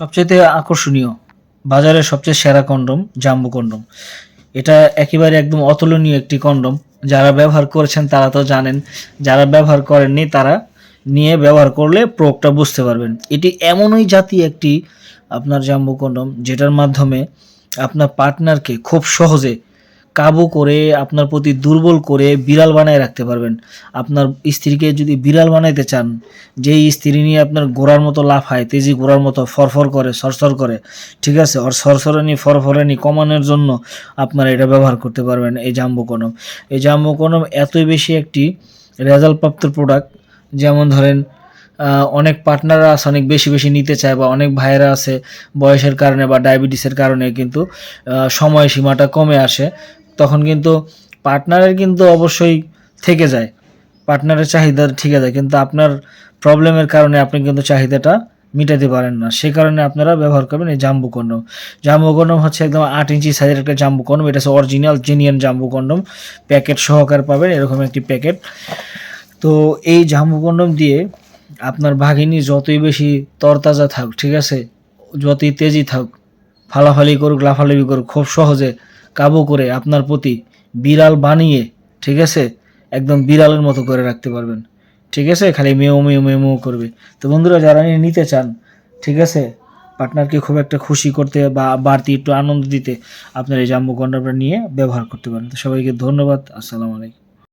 সবচেয়ে আকর্ষণীয় বাজারের সবচেয়ে সেরা কন্ডম জাম্বু কন্ডম। এটা একেবারে একদম অতুলনীয় একটি কন্ডম। যারা ব্যবহার করেছেন তারা তো জানেন, যারা ব্যবহার করেননি তারা নিয়ে ব্যবহার করলে প্রয়োগটা বুঝতে পারবেন। এটি এমনই জাতি একটি আপনার জাম্বু কন্ডম, যেটার মাধ্যমে আপনার পার্টনারকে খুব সহজে কাবু করে, আপনার প্রতি দুর্বল করে বিড়াল বানায় রাখতে পারবেন। আপনার স্ত্রীকে যদি বিড়াল বানাইতে চান, যেই স্ত্রী নিয়ে আপনার গোড়ার মতো লাফায় তেজি গোড়ার মতো ফরফর করে, সরসর করে, ঠিক আছে? ওর সরসরানি, ফরফরানি কমানোর জন্য আপনারা এটা ব্যবহার করতে পারবেন, এই জাম্বো কনম। এই জাম্বো কনম এতই বেশি একটি রেজাল্ট প্রাপ্ত প্রোডাক্ট যেমন ধরেন অনেক পার্টনাররা আছে, অনেক বেশি বেশি নিতে চায় বা অনেক ভাইয়েরা আছে, বয়সের কারণে বা ডায়াবেটিসের কারণে কিন্তু সময়সীমাটা কমে আসে। তখন কিন্তু পার্টনারের কিন্তু অবশ্যই থেকে যায়। পার্টনারের চাহিদা ঠিক আছে কিন্তু আপনার প্রবলেমের কারণে আপনি কিন্তু চাহিদাটা মিটাতে পারেন না। সে কারণে আপনারা ব্যবহার করবেন এই জাম্বু কন্ডম। জাম্বু কন্ডম হচ্ছে একদম আট ইঞ্চি সাইজের একটা জাম্বু কন্ডম। এটা হচ্ছে অরিজিনাল জেনিয়ান জাম্বু কন্ডম। প্যাকেট সহকার পাবেন, এরকম একটি প্যাকেট। তো এই জাম্বু কন্ডম দিয়ে আপনার ভাগিনী যতই বেশি তরতাজা থাক, ঠিক আছে? যতই তেজি থাক, ফালাফালি করুক, লাফালাফি করুক, খুব সহজে কাবু করে আপনার প্রতি বিড়াল বানিয়ে, ঠিক আছে, একদম বিড়ালের মতো করে রাখতে পারবেন। ঠিক আছে, খালি মেও মেও মেও করবে। তো বন্ধুরা, যারা নিতে চান, ঠিক আছে, পার্টনারকে খুব একটা খুশি করতে বা বাড়তি একটু আনন্দ দিতে আপনার এই জাম্বু কন্ডাপটা নিয়ে ব্যবহার করতে পারেন। তো সবাইকে ধন্যবাদ, আসসালামু আলাইকুম।